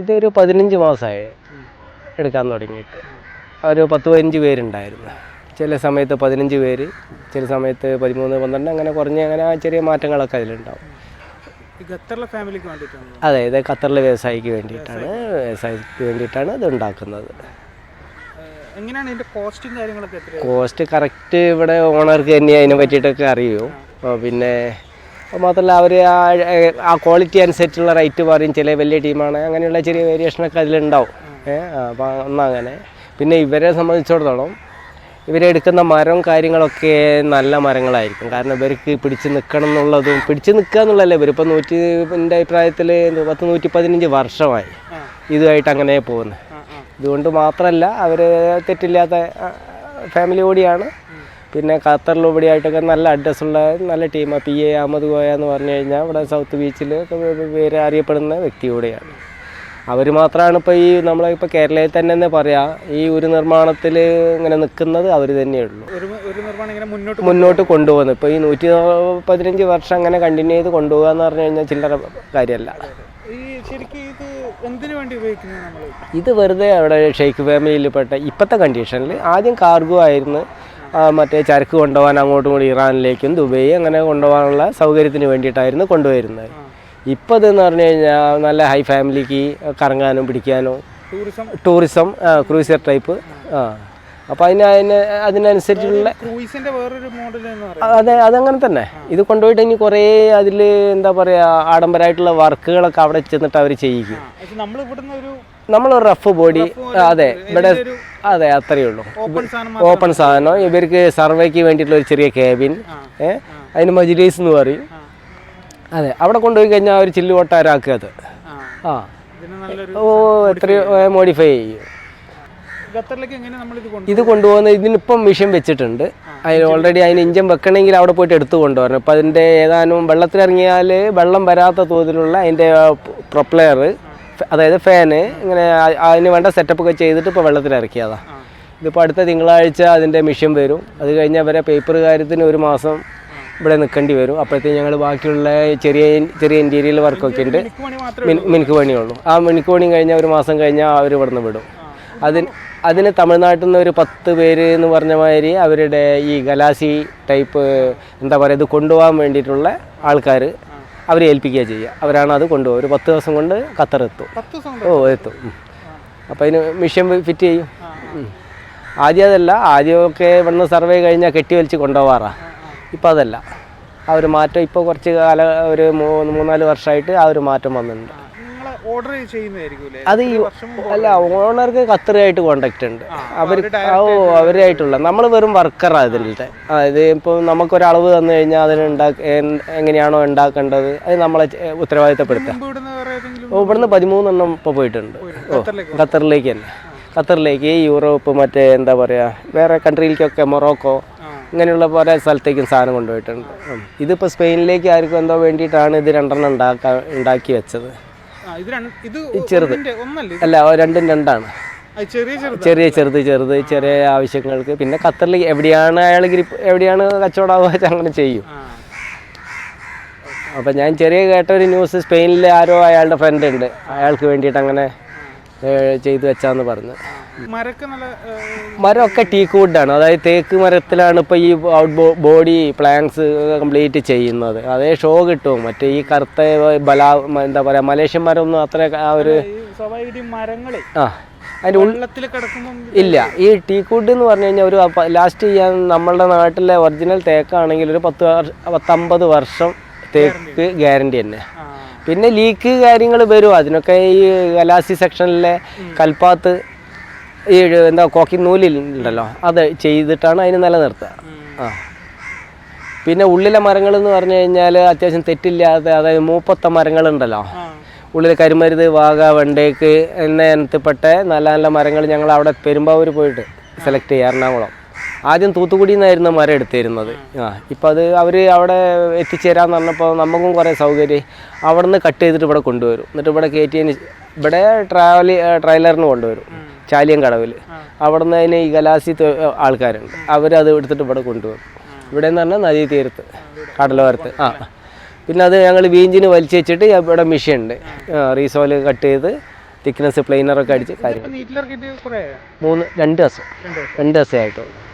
ഇതൊരു പതിനഞ്ച് മാസമായി എടുക്കാൻ തുടങ്ങിയിട്ട്. ഒരു പത്ത് പതിനഞ്ച് പേരുണ്ടായിരുന്നു. ചില സമയത്ത് പതിനഞ്ച് പേര് ചില സമയത്ത് പതിമൂന്ന് പന്ത്രണ്ട് അങ്ങനെ കുറഞ്ഞ് അങ്ങനെ ചെറിയ മാറ്റങ്ങളൊക്കെ അതിലുണ്ടാവും. അതെ ഇത് ഖത്തറിലെ വ്യവസായിക്ക് വേണ്ടിയിട്ടാണ്. വ്യവസായിക്ക് വേണ്ടിയിട്ടാണ് ഇത് ഉണ്ടാക്കുന്നത്. എങ്ങനെയാണ് ഇതിന്റെ കോസ്റ്റും കാര്യങ്ങളൊക്കെ കോസ്റ്റ് കറക്റ്റ് ഇവിടെ ഓണർക്ക് തന്നെ അതിനെ പറ്റിയിട്ടൊക്കെ അറിയൂ. പിന്നെ മാത്രമല്ല അവർ ആ ആ ക്വാളിറ്റി അനുസരിച്ചുള്ള റേറ്റ് പറയും ചില വലിയ ടീമാണ് അങ്ങനെയുള്ള ചെറിയ വേരിയേഷനൊക്കെ അതിലുണ്ടാവും. ഏഹ് അപ്പോൾ ഒന്നങ്ങനെ പിന്നെ ഇവരെ സംബന്ധിച്ചിടത്തോളം ഇവരെടുക്കുന്ന മരം കാര്യങ്ങളൊക്കെ നല്ല മരങ്ങളായിരിക്കും. കാരണം ഇവർക്ക് പിടിച്ച് നിൽക്കണം എന്നുള്ളതും പിടിച്ച് നിൽക്കുക എന്നുള്ളതല്ല ഇവരിപ്പോൾ നൂറ്റി എന്റെ അഭിപ്രായത്തിൽ പത്ത് നൂറ്റി പതിനഞ്ച് വർഷമായി ഇതുമായിട്ട് അങ്ങനെ പോകുന്നത്. ഇതുകൊണ്ട് മാത്രമല്ല അവർ തെറ്റില്ലാത്ത ഫാമിലി കൂടിയാണ്. പിന്നെ ഖത്തറിലുപടിയായിട്ടൊക്കെ നല്ല അഡ്രസ്സുള്ള നല്ല ടീമാണ് പി എ അഹമ്മദ് ഗോയ എന്ന് പറഞ്ഞു കഴിഞ്ഞാൽ ഇവിടെ സൗത്ത് ബീച്ചിൽ പേര് അറിയപ്പെടുന്ന വ്യക്തി കൂടിയാണ്. അവർ മാത്രമാണ് ഇപ്പോൾ ഈ നമ്മളിപ്പോൾ കേരളയിൽ തന്നെ എന്ന് പറയാം ഈ ഒരു നിർമ്മാണത്തിൽ ഇങ്ങനെ നിൽക്കുന്നത് അവർ തന്നെയുള്ളൂ മുന്നോട്ട് മുന്നോട്ട് കൊണ്ടുപോകുന്നത് ഇപ്പോൾ ഈ നൂറ്റി പതിനഞ്ച് വർഷം അങ്ങനെ കണ്ടിന്യൂ ചെയ്ത് കൊണ്ടുപോകുക എന്ന് പറഞ്ഞു കഴിഞ്ഞാൽ ചില്ലറ കാര്യമല്ല. ഇത് വെറുതെ അവിടെ ഷെയ്ഖ് ഫാമിലിയിൽപ്പെട്ട ഇപ്പോഴത്തെ കണ്ടീഷനിൽ ആദ്യം കാർഗോ ആയിരുന്നു. മറ്റേ ചരക്ക് കൊണ്ടുപോകാൻ അങ്ങോട്ടും കൂടി ഇറാനിലേക്കും ദുബൈ അങ്ങനെ കൊണ്ടുപോകാനുള്ള സൗകര്യത്തിന് വേണ്ടിയിട്ടായിരുന്നു കൊണ്ടുവരുന്നത്. ഇപ്പോൾ ഇതെന്ന് പറഞ്ഞു കഴിഞ്ഞാൽ നല്ല ഹൈ ഫാമിലിക്ക് കറങ്ങാനും പിടിക്കാനും ടൂറിസം ടൂറിസം ക്രൂസർ ടൈപ്പ് ആ. അപ്പോൾ അതിന് അതിന് അതിനനുസരിച്ചുള്ള വേറൊരു മോഡൽ അതെ അതങ്ങനെ തന്നെ. ഇത് കൊണ്ടുപോയിട്ട് ഇനി കുറേ അതിൽ എന്താ പറയുക ആഡംബരമായിട്ടുള്ള വർക്കുകളൊക്കെ അവിടെ ചെന്നിട്ട് അവർ ചെയ്യിക്കും. നമ്മൾ ഇവിടുന്ന് ഒരു നമ്മൾ റഫ് ബോഡി അതെ ഇവിടെ അതെ അത്രയേ ഉള്ളൂ. ഓപ്പൺ സാധനം ഇവർക്ക് സർവേക്ക് വേണ്ടിയിട്ടുള്ള ഒരു ചെറിയ ക്യാബിൻ ഏ അതിന് മജിലീസ് എന്ന് പറയും. അതെ അവിടെ കൊണ്ടുപോയി കഴിഞ്ഞാൽ ഒരു ചില്ല് കൊട്ടാരാക്കുക അത്. ആ. ഓ എത്രയോ മോഡിഫൈ ചെയ്യും. ഖത്തറിലേക്ക് എങ്ങനെ നമ്മൾ ഇത് ഇത് കൊണ്ടുപോകുന്ന ഇതിനിപ്പം മിഷൻ വെച്ചിട്ടുണ്ട്. അതിന് ഓൾറെഡി അതിന് ഇഞ്ചൻ വെക്കണമെങ്കിൽ അവിടെ പോയിട്ട് എടുത്തു കൊണ്ടുവരണം. ഇപ്പം അതിന്റെ ഏതാനും വെള്ളത്തിലിറങ്ങിയാൽ വെള്ളം വരാത്ത തോതിലുള്ള അതിന്റെ പ്രൊപ്ലെയർ അതായത് ഫാന് ഇങ്ങനെ അതിന് വേണ്ട സെറ്റപ്പ് ഒക്കെ ചെയ്തിട്ട് ഇപ്പോൾ വെള്ളത്തിലിറക്കിയതാണ് ഇതിപ്പോൾ അടുത്ത തിങ്കളാഴ്ച അതിന്റെ മിഷൻ വരും. അത് കഴിഞ്ഞ് അവരെ പേപ്പർ കാര്യത്തിന് ഒരു മാസം ഇവിടെ നിൽക്കേണ്ടി വരും. അപ്പോഴത്തേക്ക് ഞങ്ങൾ ബാക്കിയുള്ള ചെറിയ ചെറിയ ഇന്റീരിയൽ വർക്കൊക്കെ ഉണ്ട്. മിനുക്ക് പണിയുള്ളൂ ആ മിനുക്ക് പണി കഴിഞ്ഞാൽ ഒരു മാസം കഴിഞ്ഞാൽ അവർ ഇവിടെ നിന്ന് വിടും. അതിന് അതിന് തമിഴ്നാട്ടിൽ നിന്ന് ഒരു പത്ത് പേര് എന്ന് പറഞ്ഞ മാതിരി അവരുടെ ഈ ഗലാസി ടൈപ്പ് എന്താ പറയുക ഇത് കൊണ്ടുപോകാൻ വേണ്ടിയിട്ടുള്ള ആൾക്കാർ അവരെ ഏൽപ്പിക്കുക ചെയ്യുക. അവരാണ് അത് കൊണ്ടുപോകുക. ഒരു പത്ത് ദിവസം കൊണ്ട് ഖത്തർ എത്തും. ഓ എത്തും. അപ്പോൾ അതിന് മിഷൻ ഫിറ്റ് ചെയ്യും. ആദ്യം അതല്ല. ആദ്യമൊക്കെ വന്ന് സർവേ കഴിഞ്ഞാൽ കെട്ടി വലിച്ച് കൊണ്ടുപോകാറാണ് ഇപ്പോൾ അതല്ല. ആ ഒരു മാറ്റം ഇപ്പോൾ കുറച്ച് കാല ഒരു മൂന്ന് മൂന്നാൽ വർഷമായിട്ട് ആ ഒരു മാറ്റം വന്നിട്ടുണ്ട്. ഓർഡർ ചെയ്യുന്നതായിരിക്കും അത് ഈ അല്ല ഓണർക്ക് ഖത്തറുമായിട്ട് കോണ്ടാക്ട് ഉണ്ട്. അവർ ഓ അവരായിട്ടുള്ള നമ്മൾ വെറും വർക്കറാണ് ഇതിലത്തെ. അതായത് ഇപ്പോൾ നമുക്കൊരളവ് തന്നു കഴിഞ്ഞാൽ അതിന് ഉണ്ടാക്ക എങ്ങനെയാണോ ഉണ്ടാക്കേണ്ടത്? അത് നമ്മളെ ഉത്തരവാദിത്തപ്പെടുത്താം ഇവിടുന്ന് പതിമൂന്നെണ്ണം ഇപ്പോൾ പോയിട്ടുണ്ട്. ഓ ഖത്തറിലേക്ക്. തന്നെ. ഖത്തറിലേക്ക് യൂറോപ്പ് മറ്റേ എന്താ പറയുക വേറെ കൺട്രിയിലേക്കൊക്കെ മൊറോക്കോ ഇങ്ങനെയുള്ള പല സ്ഥലത്തേക്കും സാധനം കൊണ്ടുപോയിട്ടുണ്ട്. ഇതിപ്പോൾ സ്പെയിനിലേക്ക് ആർക്കും എന്തോ വേണ്ടിയിട്ടാണ് ഇത് രണ്ടെണ്ണം ഉണ്ടാക്കാ ഉണ്ടാക്കി വെച്ചത്. ചെറുത്. അല്ല ഓ രണ്ടും രണ്ടാണ്. ചെറിയ ചെറുത്. ചെറുത് ചെറിയ ആവശ്യങ്ങൾക്ക്. പിന്നെ ഖത്തറിൽ എവിടെയാണ് അയാൾ ഗ്രിപ്പ് എവിടെയാണ് കച്ചവടമാവുക അങ്ങനെ ചെയ്യും. അപ്പം ഞാൻ ചെറിയ കേട്ട ഒരു ന്യൂസ് സ്പെയിനിൽ ആരോ അയാളുടെ ഫ്രണ്ട് ഉണ്ട്. അയാൾക്ക് വേണ്ടിയിട്ട് അങ്ങനെ ചെയ്തു വെച്ചാന്ന് പറഞ്ഞു. മരമൊക്കെ ടീക്ക് വുഡാണ് അതായത് തേക്ക് മരത്തിലാണ് ഇപ്പോൾ ഈ ഔട്ട് ബോഡി പ്ലാങ്സ് കംപ്ലീറ്റ് ചെയ്യുന്നത്. അതേ ഷോ കിട്ടും. മറ്റേ ഈ കറുത്ത ബല എന്താ പറയുക മലേഷ്യൻ മരമൊന്നും അത്ര ആ ഒരു ആ അതിന്റെ ഉള്ളത്തിൽ ഇല്ല. ഈ ടീക്കൂട്ട് എന്ന് പറഞ്ഞു കഴിഞ്ഞാൽ ഒരു ലാസ്റ്റ് ചെയ്യാൻ നമ്മളുടെ നാട്ടിലെ ഒറിജിനൽ തേക്കാണെങ്കിൽ ഒരു പത്ത് വർഷ പത്തമ്പത് വർഷം തേക്ക് ഗ്യാരണ്ടി തന്നെ. പിന്നെ ലീക്ക് കാര്യങ്ങൾ വരും. അതിനൊക്കെ ഈ ഗലാസി സെക്ഷനിലെ കൽപ്പാത്ത് ഈ എന്താ കോക്കി നൂലുണ്ടല്ലോ അത് ചെയ്തിട്ടാണ് അതിന് നിലനിർത്തുക. ആ. പിന്നെ ഉള്ളിലെ മരങ്ങൾ എന്ന് പറഞ്ഞു കഴിഞ്ഞാൽ അത്യാവശ്യം തെറ്റില്ലാതെ അതായത് മൂപ്പത്ത മരങ്ങളുണ്ടല്ലോ. ഉള്ളിൽ കരിമരുത് വാഗ വെണ്ടേക്ക് എന്ന ഇനത്തിൽപ്പെട്ട നല്ല നല്ല മരങ്ങൾ ഞങ്ങൾ അവിടെ പെരുമ്പാവൂർ പോയിട്ട് സെലക്ട് ചെയ്യുക എറണാകുളം. ആദ്യം തൂത്തുക്കുടിയിൽ നിന്നായിരുന്നു മരം എടുത്തിരുന്നത്. ആ ഇപ്പം അത് അവർ അവിടെ എത്തിച്ചേരാന്ന് പറഞ്ഞപ്പോൾ നമുക്കും കുറേ സൗകര്യം. അവിടെ നിന്ന് കട്ട് ചെയ്തിട്ട് ഇവിടെ കൊണ്ടുവരും. എന്നിട്ട് ഇവിടെ കയറ്റിയതിന് ഇവിടെ ട്രാവൽ ട്രെയിലറിന് കൊണ്ടുവരും. ചാലിയം കടവിൽ അവിടെ നിന്ന് അതിന് ഈ ഗലാസി ആൾക്കാരുണ്ട്. അവരത് എടുത്തിട്ട് ഇവിടെ കൊണ്ടുവരും. ഇവിടെ എന്ന് പറഞ്ഞാൽ നദീ തീരത്ത് കടലോരത്ത്. ആ. പിന്നെ അത് ഞങ്ങൾ വീഞ്ചിന് വലിച്ചു വെച്ചിട്ട് ഇവിടെ മെഷീൻ ഉണ്ട് റീസോൽ കട്ട് ചെയ്ത് തിക്നെസ് പ്ലെയിനറൊക്കെ അടിച്ച് കാര്യം മൂന്ന് രണ്ട് ദിവസം. രണ്ട് ദിവസം. രണ്ട് ദിവസമേ ആയിട്ടുള്ളൂ.